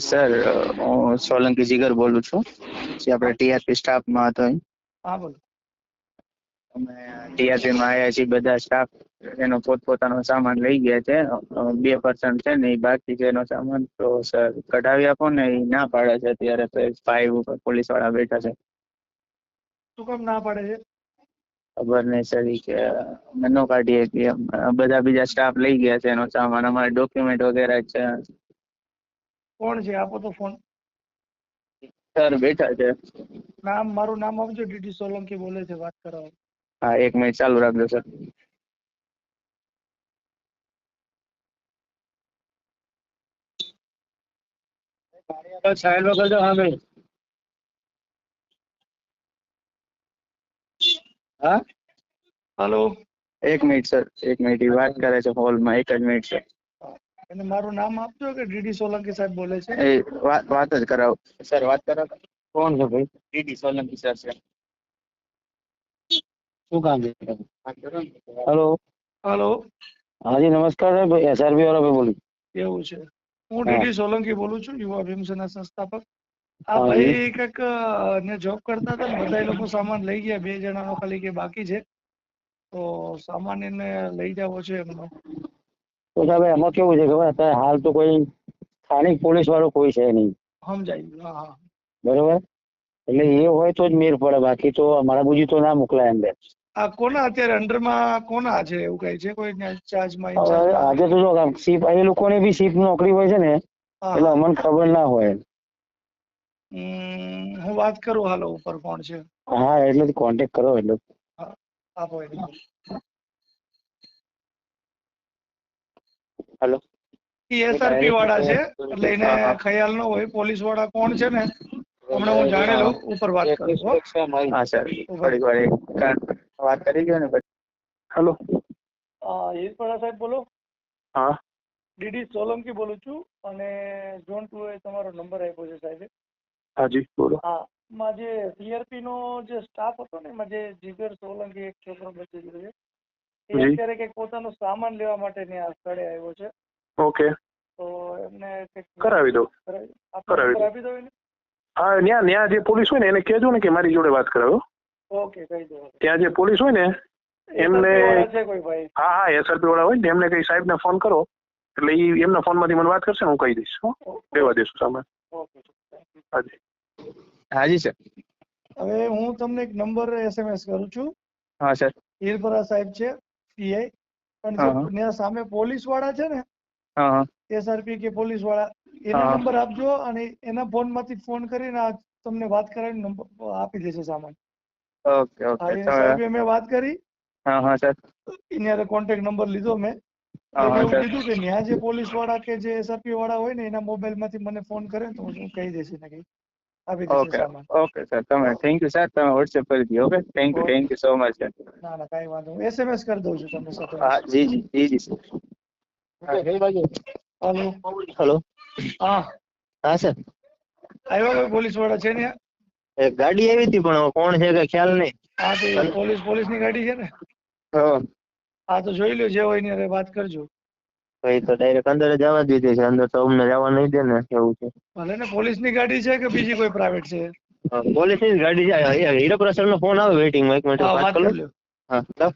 Sir હું સોલંકી જીગર બોલું છું. જે આપણે ટીઆરપી સ્ટાફમાં હતો. હા બોલો. અમે ટીઆરપી માં આવ્યા છીએ બધા સ્ટાફ એનો પોતપોતાનો સામાન લઈ ગયા છે. બે પર્સન્ટ છે ને એ બાકી છે એનો સામાન. તો સર કઢાવી આપો ને એ ના પાડે છે અત્યારે તો ફાઈવ ઉપર પોલીસવાળા બેઠા છે. શું કામ ના પાડે છે? ખબર નહીં સર એ કે અમે ન કાઢીએ કે બધા બીજા સ્ટાફ લઈ ગયા છે એનો સામાન. અમારે ડોક્યુમેન્ટ વગેરે છે. કોણ છે? આપો તો ફોન સર બેઠા છે. નામ મારું નામ આપજો ડીડી સોલંકી બોલે છે વાત કરાવો હા એક મિનિટ ચાલુ રાખજો સર. સાહેબ કરજો હા ભાઈ હા? હલો એક મિનિટ સર. એક મિનિટ ઈ વાત કરે છે હોલમાં એક જ મિનિટ સર. અને મારું નામ આપજો કે ડીડી સોલંકી સાહેબ બોલે છે. એ વાત વાત જ કરાવ. સર વાત કરાવો કોણ છે ભાઈ? ડીડી સોલંકી સર છે. શું કામ છે? હેલો હેલો હાજી નમસ્કાર સાહેબ. એસઆરબી વાળા ભાઈ બોલું એવું છે. હું ડીડી સોલંકી બોલું છું યુવા ભીમસેના સંસ્થાપક. આ ભાઈ કંઈક ને જોબ કરતા હતા ને બધા લોકો સામાન લઈ ગયા બે જણાનો ખાલી કે બાકી છે. તો સામાન એને લઈ જવો છે એમનો. તો સાહેબ એમાં કેવું છે ખબર? અત્યારે હાલ તો કોઈ સ્થાનિક પોલીસ વાળો કોઈ છે નહીં. બરોબર? એટલે એ હોય તો જ મેર પડે. બાકી તો અમારા બુજી તો ના મોકલાય અંદર આ કોના અત્યારે અંડરમાં કોના છે એવું કઈ છે? કોઈ ચાર્જમાં આજે તો જો સીપ એ લોકોને બી સીપ નોકરી હોય છે ને એટલે અમને ખબર ના હોય હું વાત કરું હાલો ઉપર કોણ છે? હા એટલે કોન્ટેક્ટ કરો એટલે. આપો હેલો. એસઆરપી વાળા છે એટલે એને ખ્યાલ ન હોય પોલીસવાળા કોણ છે ને હમણાં હું જાણેલો લઉં ઉપર વાત કરું હો. સર. થોડીક વાર એક વાત કરી ગયો ને હેલો. અ, હિરપરા સાહેબ બોલો. હા. ડીડી સોલંકી બોલું છું અને ઝોન ટુ એ તમારો નંબર આપ્યો છે સાહેબ. હાજી બોલો. હા માં જે સીઆરપી નો જે સ્ટાફ હતો ને એમાં જે જીગર સોલંકી એક છોકરો બચી ગયો છે એ જી. અત્યારે કંઈક પોતાનો સામાન લેવા માટે ત્યાં સ્થળે આવ્યો છે. ઓકે. તો એમને કરાવી દો કરાવી દો. આપી દો એને. હા ન્યા ન્યા જે પોલીસ હોય ને એને કહેજો ને કે મારી જોડે વાત કરાવો. ઓકે કહી દો. ત્યાં જે પોલીસ હોય ને એમને હા હા એસઆરપી વાળા હોય ને એમને કઈ સાહેબને ફોન કરો. એટલે એ એમના ફોનમાંથી મને વાત કરશે હું કહી દઈશ હો. લેવા દેશું સામાન. ઓકે હાજી. હાજી સર. હવે હું તમને એક નંબર એસએમએસ કરું છું. હા સર. ઈરપરા સાહેબ છે. પીઆઈ પણ સામે પોલીસવાળા છે ને એસઆરપી કે પોલીસવાળા એના નંબર આપજો અને એના ફોનમાંથી ફોન કરીને તમને વાત કરાવી નંબર આપી દેશે સામાન. ઓકે ઓકે એ મેં વાત કરી. હા હા સર એની કોન્ટેક્ટ નંબર લીધો મેં. કીધું કે ન્યા જે પોલીસવાળા કે જે એસઆરપી વાળા હોય ને એના મોબાઈલમાંથી મને ફોન કરે તો હું કહી દઈશ એને કઈ. ઓકે સામાન ઓકે સર તમે થેન્ક યુ સર તમે વોટ્સએપ કરી દો okay thank you thank you so much sir ના ના કઈ વાંધો નહીં એસએમએસ કરી દઉં છું તમને સાથે હા જી જી જી જી સર હાલો હેલો હા હા સર આવ્યા કોઈ પોલીસવાળા છે ને એક ગાડી આવી હતી પણ હવે કોણ છે કે ખ્યાલ નહીં હા તો એ પોલીસ પોલીસની ગાડી છે ને હા હા તો જોઈ લો જે હોય એની હારે વાત કરજો ભાઈ તો ડાયરેક્ટ અંદર જ જવા દીધી છે. અંદર તો અમને જવા નહીં દે ને એવું છે. ભલે ને પોલીસની ગાડી છે કે બીજી કોઈ પ્રાઇવેટ છે? પોલીસની ગાડી છે. હીરપુરા સર નો ફોન આવે વેઇટિંગ એક મિનિટ વાત કરો? હા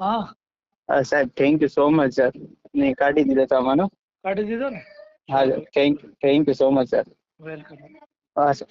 હા. સાહેબ thank you so much sir ને કાઢી દીધો તમારો કાઢી દીધો ને? હા thank thank you so much sir welcome હા સર